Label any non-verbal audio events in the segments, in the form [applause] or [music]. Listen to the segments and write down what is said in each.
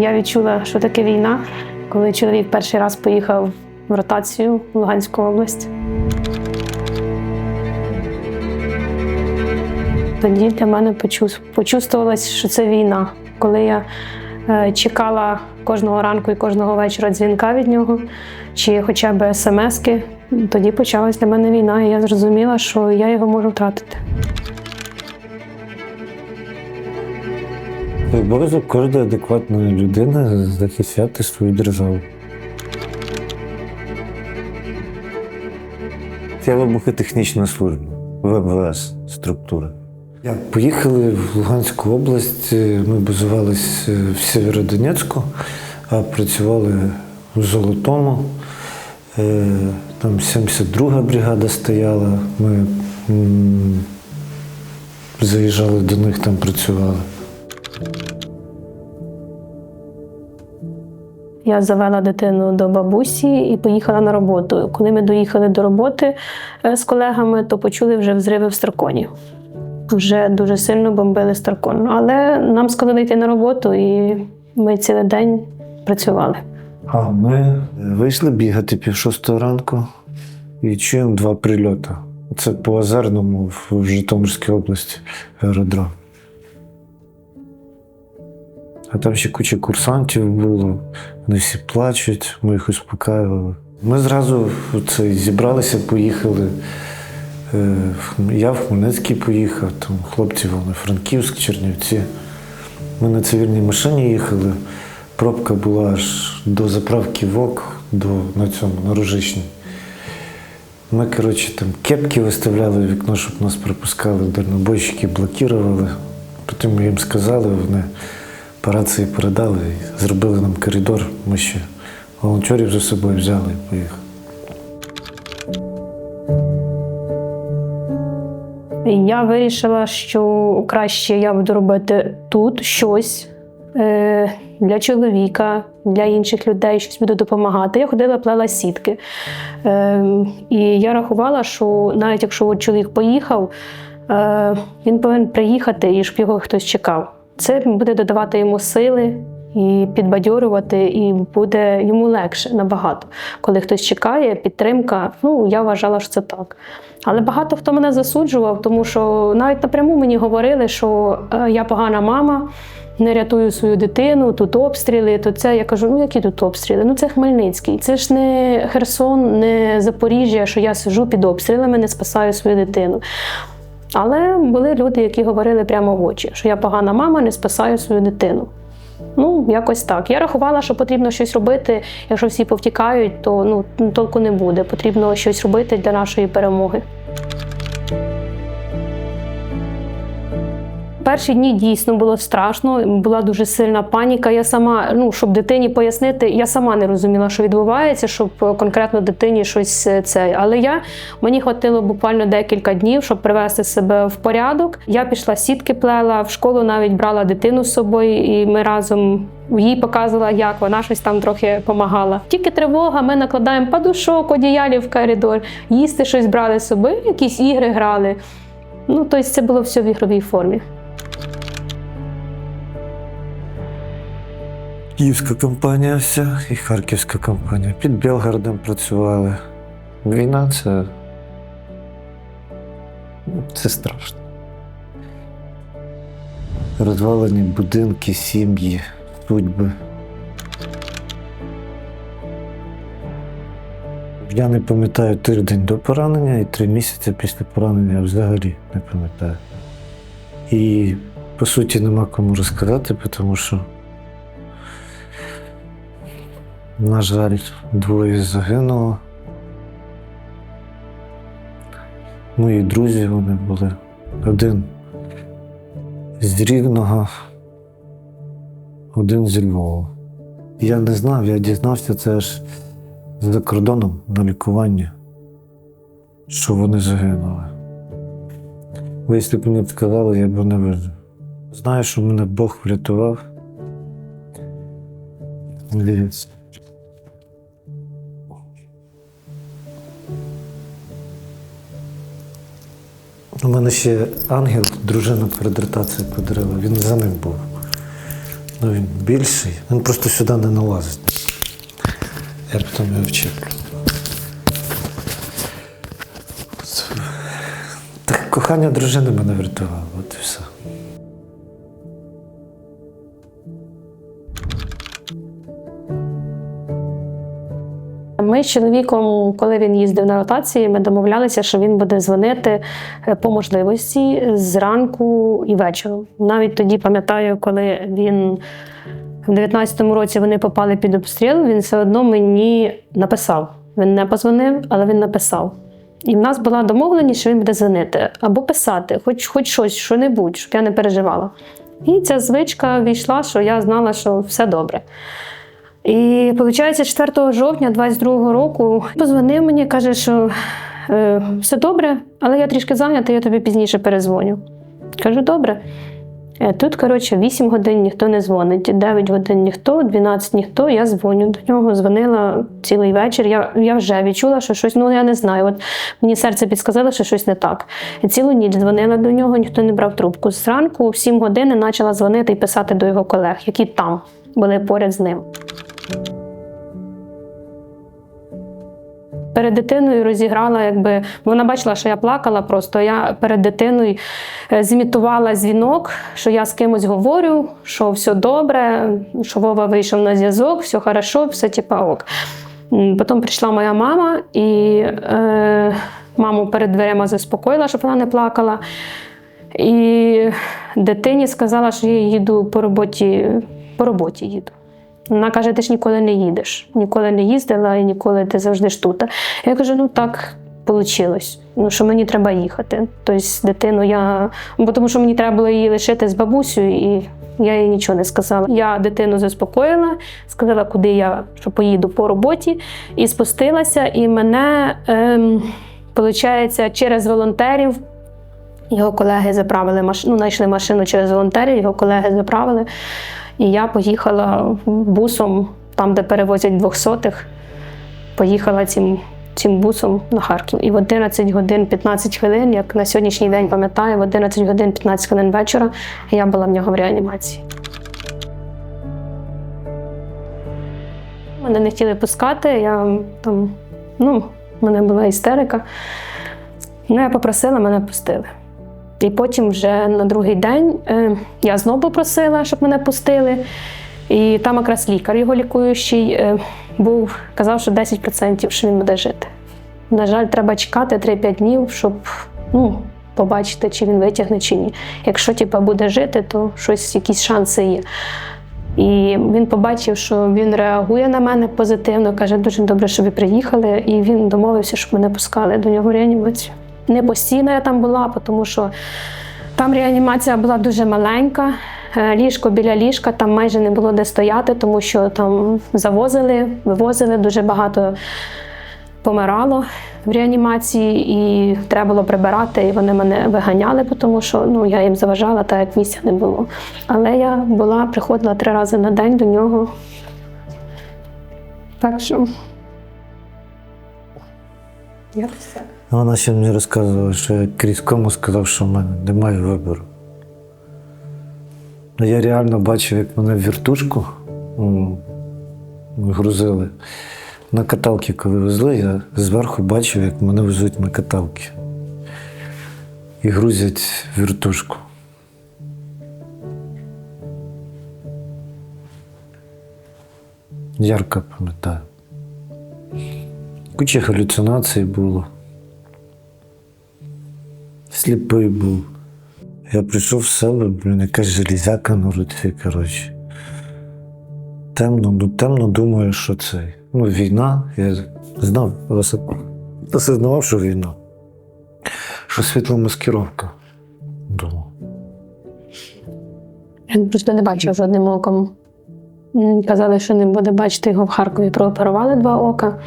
Я відчула, що таке війна, коли чоловік перший раз поїхав в ротацію в Луганську область. Тоді для мене почувствувалось, що це війна. Коли я е, чекала кожного ранку і кожного вечора дзвінка від нього, чи хоча б смски, тоді почалась для мене війна, і я зрозуміла, що я його можу втратити. Обов'язок кожної адекватної людини захищати свою державу. Це вибухотехнічна служба, ВВС структура. Як поїхали в Луганську область, е, ми базувалися в Сєвєродонецьку, а працювали в Золотому. Е, Там 72-га бригада стояла. Ми заїжджали до них, там працювали. Я завела дитину до бабусі і поїхала на роботу. Коли ми доїхали до роботи е, з колегами, то почули вже взриви в Старконі. Вже дуже сильно бомбили Старкон. Але нам сказали йти на роботу, і ми цілий день працювали. А ми вийшли бігати пів шостого ранку і чуємо два прильоти. Це по Озерному в- Житомирській області аеродром. А там ще куча курсантів було, вони всі плачуть, ми їх успокаювали. Ми зразу це, зібралися, поїхали. Е, Я в Хмельницький поїхав, там хлопці вони Франківськ, Чернівці. Ми на цивільній машині їхали. Пробка була аж до заправки ВОК, до, на цьому, на Ружичній. Ми, коротше, там кепки виставляли в вікно, щоб нас пропускали, дальнобойщики блокували. Потім ми їм сказали, вони по рації передали зробили нам коридор. Ми ще волонтерів за собою взяли і поїхали. Я вирішила, що краще я буду робити тут щось е, для чоловіка, для інших людей, щось буду допомагати. Я ходила, плела сітки. Е, і я рахувала, що навіть якщо чоловік поїхав, е, він повинен приїхати і щоб його хтось чекав. Це буде додавати йому сили. І підбадьорювати, і буде йому легше набагато. Коли хтось чекає, підтримка, ну я вважала, що це так. Але багато хто мене засуджував, тому що навіть напряму мені говорили, що е, я погана мама, не рятую свою дитину, тут обстріли, то це я кажу: ну які тут обстріли? Ну це Хмельницький. Це ж не Херсон, не Запоріжжя, що я сижу під обстрілами, не спасаю свою дитину. Але були люди, які говорили прямо в очі, що я погана мама, не спасаю свою дитину. Ну, якось так. Я рахувала, що потрібно щось робити. Якщо всі повтікають, то ну толку не буде. Потрібно щось робити для нашої перемоги. Перші дні дійсно було страшно, була дуже сильна паніка. Я сама, ну щоб дитині пояснити, я сама не розуміла, що відбувається, щоб е, конкретно дитині щось е, це. Але я мені хватило буквально декілька днів, щоб привести себе в порядок. Я пішла сітки плела, в школу навіть брала дитину з собою, і ми разом. Їй показувала, як вона щось там трохи допомагала. Тільки тривога, ми накладаємо подушок, одіялів в коридор, їсти щось брали з собою, якісь ігри грали. Ну, тобто це було все в ігровій формі. Київська компанія вся і Харківська компанія. Під Білгородом працювали. Війна це. Це страшно. Розвалені будинки, сім'ї, судьби. Я не пам'ятаю тиждень до поранення і три місяці після поранення взагалі не пам'ятаю. І по суті нема кому розказати, тому що на жаль, двоє загинуло. Мої друзі вони були. Один з Рівного, один зі Львова. Я не знав, я дізнався це аж за кордоном на лікування, що вони загинули. Бо якщо б мені сказали, я б не вижив. Знаю, що мене Бог врятував. Дивіться. У мене ще ангел, дружина перед ротацією подарила, він за ним був. Ну він більший. Він просто сюди не налазить. Я потім його. Так кохання дружини мене врятувало, от і все. Ми з чоловіком, коли він їздив на ротації, ми домовлялися, що він буде дзвонити е, по можливості зранку і вечором. Навіть тоді пам'ятаю, коли він в 19-му році вони попали під обстріл, він все одно мені написав. Він не позвонив, але він написав. І в нас була домовленість, що він буде дзвонити або писати, хоч, хоч щось, що-небудь, щоб я не переживала. І ця звичка війшла, що я знала, що все добре. І виходить, 4 жовтня 22-го року позвонив мені, каже, що е, все добре, але я трішки зайнята, я тобі пізніше перезвоню. Кажу, добре. Е, Тут, коротше, 8 годин ніхто не дзвонить, 9 годин ніхто, 12 ніхто. Я дзвоню до нього, дзвонила цілий вечір. Я, я вже відчула, що щось, ну я не знаю. От мені серце підсказало, що щось не так. І цілу ніч дзвонила до нього, ніхто не брав трубку. Зранку в 7 годин почала дзвонити і писати до його колег, які там були поряд з ним. Перед дитиною розіграла, якби вона бачила, що я плакала. Просто я перед дитиною е, зімітувала дзвінок, що я з кимось говорю, що все добре, що Вова вийшов на зв'язок, все хорошо, все типа ок. Потім прийшла моя мама і е, маму перед дверима заспокоїла, щоб вона не плакала. І дитині сказала, що я їду по роботі, по роботі їду. Вона каже: ти ж ніколи не їдеш, ніколи не їздила і ніколи ти завжди ж тут. Я кажу: ну так вийшло. Ну, що мені треба їхати. Тобто, дитину я. Бо тому що мені треба було її лишити з бабусею, і я їй нічого не сказала. Я дитину заспокоїла, сказала, куди я що поїду по роботі, і спустилася, і мене, ем, виходить, через волонтерів. Його колеги заправили машину, ну, знайшли машину через волонтерів, його колеги заправили. І я поїхала бусом, там, де перевозять двохсотих, поїхала цим, цим бусом на Харків. І в 11 годин 15 хвилин, як на сьогоднішній день пам'ятаю, в 11 годин 15 хвилин вечора я була в нього в реанімації. Мене не хотіли пускати, я там, ну, в мене була істерика. Ну, я попросила, мене пустили. І потім вже на другий день е, я знову попросила, щоб мене пустили. І там якраз лікар його лікуючий е, був, казав, що 10% що він буде жити. На жаль, треба чекати 3-5 днів, щоб ну, побачити, чи він витягне, чи ні. Якщо типу, буде жити, то щось, якісь шанси є. І він побачив, що він реагує на мене позитивно, каже, дуже добре, що ви приїхали. І він домовився, щоб мене пускали до нього в реанімацію. Не постійно я там була, тому що там реанімація була дуже маленька. Е, Ліжко біля ліжка, там майже не було де стояти, тому що там завозили, вивозили дуже багато помирало в реанімації, і треба було прибирати, і вони мене виганяли, тому що ну, я їм заважала, так як місця не було. Але я була, приходила три рази на день до нього. Так що. Я все. Вона ще мені розказувала, що я крізь кому сказав, що в мене немає вибору. Ну, Я реально бачив, як мене в віртушку грузили. На каталки, коли везли, я зверху бачив, як мене везуть на каталки. І грузять віртушку. Ярко пам'ятаю. Куча галюцинацій було. Сліпий був. Я прийшов в село, блін, якась железяка на руці, коротше. Темно, ну темно думаю, що це. Ну, війна, я знав, осознавав, що війна. Що світломаскировка. Думав. Він просто не бачив жодним оком. Казали, що не буде бачити його в Харкові. Прооперували два ока,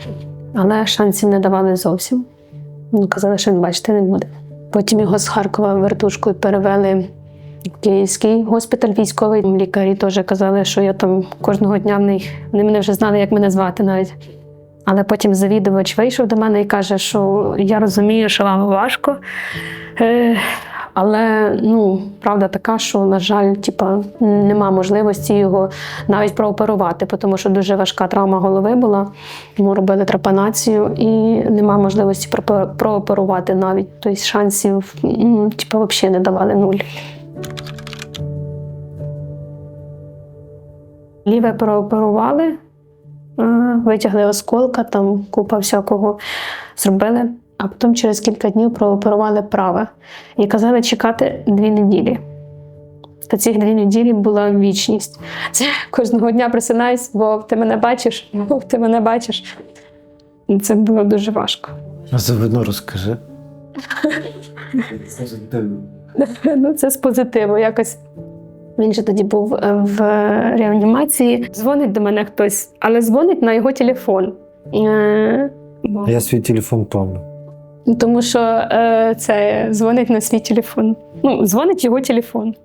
але шансів не давали зовсім. Ну, Казали, що він бачити не буде. Потім його з Харкова вертушкою перевели в Київський госпіталь військовий. Лікарі теж казали, що я там кожного дня в них вони мене вже знали, як мене звати навіть. Але потім завідувач вийшов до мене і каже, що я розумію, що вам важко. Але ну, правда така, що, на жаль, типа, нема можливості його навіть прооперувати, тому що дуже важка травма голови була. Йому робили трепанацію і нема можливості прооперувати навіть. Тобто шансів м, типа, взагалі не давали нуль. Ліве прооперували, е, витягли осколка, там купа всякого зробили, а потім через кілька днів прооперували праве і казали чекати дві неділі. Та цих дві неділі була вічність. Це кожного дня просинаюсь, бо ти мене бачиш, бо ти мене бачиш. І Це було дуже важко. А завидно розкажи. [laughs] Ну, це з позитиву. Якось він же тоді був е, в реанімації. Дзвонить до мене хтось, але дзвонить на його телефон. Е, Я свій телефон пам'ятаю. Тому що е, це дзвонить на свій телефон. Ну, дзвонить його телефон.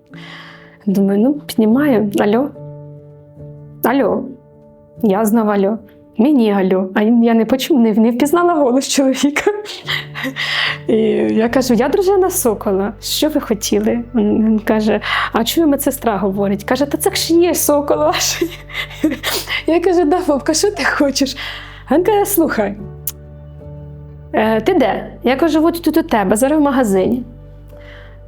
Думаю, ну, піднімаю. Алло. Алло. Я знав алло. Мені алло. А я не почув, не, не впізнала голос чоловіка. І я кажу: я дружина Сокола. Що ви хотіли? Він каже: а чую, медсестра говорить. Каже, та це ж є Сокол ваш. Я кажу, да, Вовка, що ти хочеш? Він каже, слухай. Е, ти де? Я кажу, от тут у тебе, зараз в магазині.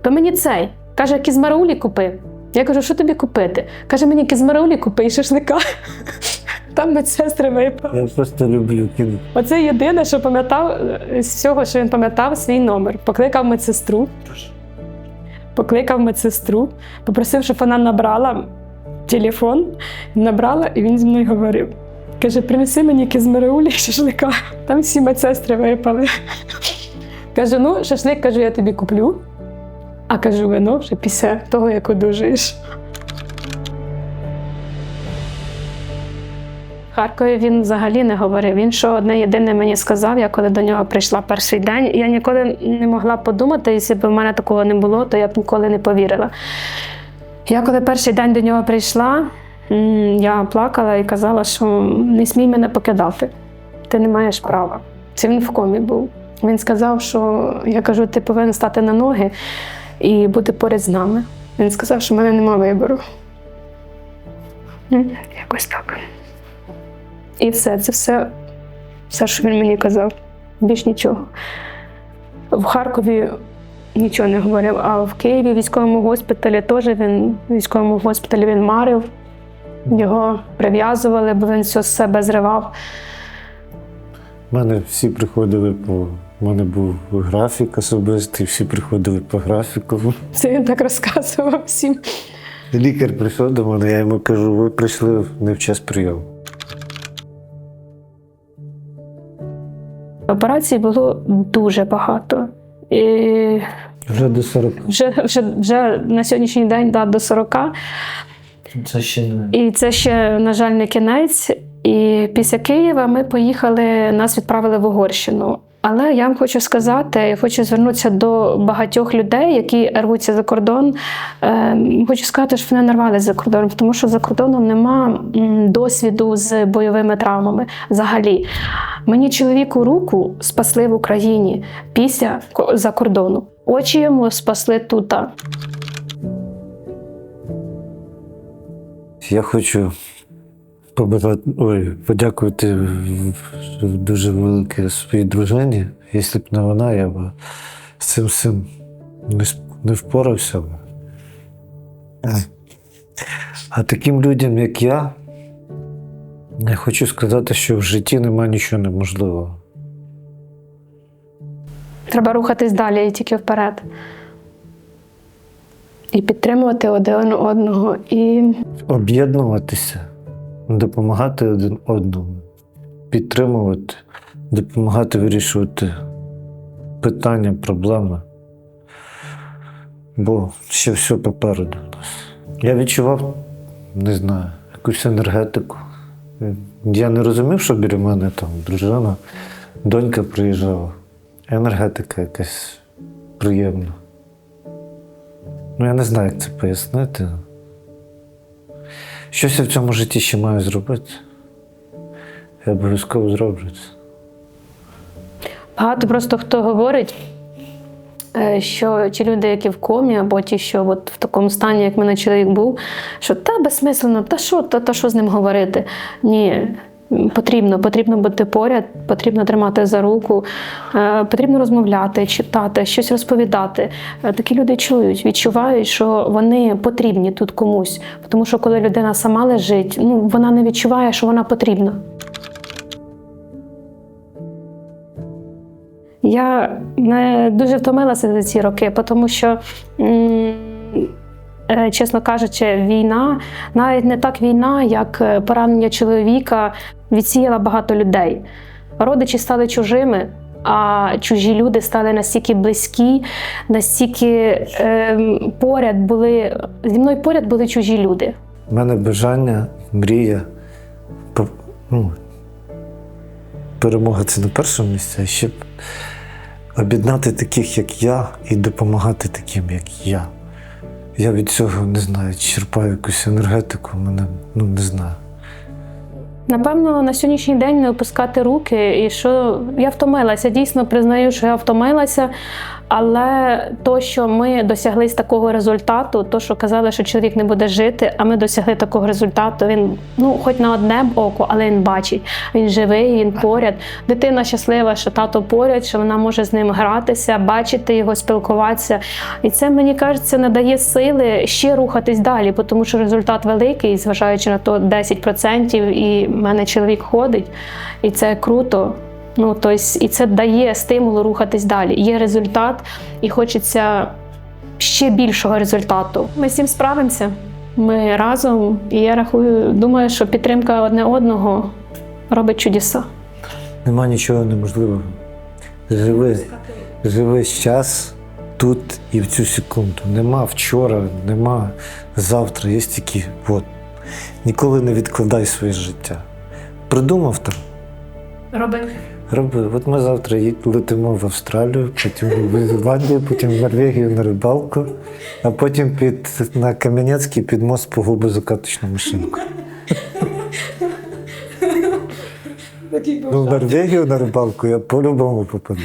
То мені цей. Каже, кізмараулі купи. Я кажу, що тобі купити? Каже, мені кізмараулі купи і шашлика. [laughs] Там медсестри випали. Я просто люблю кіно. Оце єдине, що пам'ятав е, з всього, що він пам'ятав свій номер. Покликав медсестру. Покликав медсестру, попросив, щоб вона набрала телефон, набрала, і він зі мною говорив. Каже, принеси мені кізмереулі шашлика. Там всі медсестри випали. Каже, ну, шашлик кажу, я тобі куплю. А кажу, вино вже після того, як одужаєш. Харкові він взагалі не говорив. Він що одне єдине мені сказав, я коли до нього прийшла перший день. Я ніколи не могла подумати, якщо б в мене такого не було, то я б ніколи не повірила. Я коли перший день до нього прийшла, я плакала і казала, що не смій мене покидати. Ти не маєш права. Це він в комі був. Він сказав, що я кажу, ти повинен стати на ноги і бути поряд з нами. Він сказав, що в мене немає вибору. Якось так. І все, це все, все, що він мені казав. Більш нічого. В Харкові нічого не говорив, а в Києві військовому госпіталі теж він в військовому госпіталі він марив, його прив'язували, бо він все з себе зривав. У мене всі приходили по. У мене був графік особистий, всі приходили по графіку. Це він так розказував всім. Лікар прийшов до мене, я йому кажу, ви прийшли не в час прийому. Операцій було дуже багато. І Вже до 40. вже, вже, вже на сьогоднішній день да, до 40. Це ще не. І це ще, на жаль, не кінець. І після Києва ми поїхали, нас відправили в Угорщину. Але я вам хочу сказати, я хочу звернутися до багатьох людей, які рвуться за кордон. Е, хочу сказати, що вони нарвалися за кордоном, тому що за кордоном нема досвіду з бойовими травмами. Взагалі, мені чоловіку руку спасли в Україні після за кордону. Очі йому спасли тут. Я хочу ой, подякувати дуже велике своїй дружині. Якщо б не вона, я б з цим всім не, впорався. А таким людям, як я, я хочу сказати, що в житті немає нічого неможливого. Треба рухатись далі і тільки вперед. І підтримувати один одного. І Об'єднуватися, допомагати один одному, підтримувати, допомагати вирішувати питання, проблеми. Бо ще все попереду нас. Я відчував, не знаю, якусь енергетику. Я не розумів, що біля мене там дружина, донька приїжджала. Енергетика якась приємна. Ну, я не знаю, як це пояснити. Щось я в цьому житті ще маю зробити. Я обов'язково зроблю це. багато просто хто говорить, е, що ті люди, які в комі, або ті, що от в такому стані, як мене чоловік був, що та безсмислено, та що, та, та що з ним говорити? Ні. Потрібно, потрібно бути поряд, потрібно тримати за руку, е, потрібно розмовляти, читати, щось розповідати. Е, Такі люди чують, відчувають, що вони потрібні тут комусь. Тому що коли людина сама лежить, ну вона не відчуває, що вона потрібна. Я не дуже втомилася за ці роки, тому що, е, чесно кажучи, війна, навіть не так війна, як поранення чоловіка, відсіяла багато людей. Родичі стали чужими, а чужі люди стали настільки близькі, настільки е, поряд були зі мною поряд були чужі люди. У мене бажання, мрія. Ну, перемога це на першому місці, а ще об'єднати таких, як я, і допомагати таким, як я. Я від цього не знаю, черпаю якусь енергетику, мене ну не знаю. Напевно, на сьогоднішній день не опускати руки, і що я втомилася. Дійсно признаю, що я втомилася. Але то, що ми досягли з такого результату, то, що казали, що чоловік не буде жити, а ми досягли такого результату. Він ну, хоч на одне око, але він бачить. Він живий, він поряд. Дитина щаслива, що тато поряд, що вона може з ним гратися, бачити його, спілкуватися. І це мені кажеться надає сили ще рухатись далі, тому що результат великий, зважаючи на то 10%, і в мене чоловік ходить, і це круто. Ну, тобто, і це дає стимул рухатись далі. Є результат, і хочеться ще більшого результату. Ми з цим справимося. Ми разом, і я рахую, думаю, що підтримка одне одного робить чудеса. Нема нічого неможливого. Живи, живи час тут і в цю секунду. Нема вчора, нема завтра. Є тільки от. Ніколи не відкладай своє життя. Придумав там. Робить. Роби. От ми завтра летимо в Австралію, потім в Ірландію, потім в Норвегію на рибалку, а потім під, на Кам'янецький під мост по губозакаточну машинку. Ну, в Норвегію на рибалку я по-любому попаду.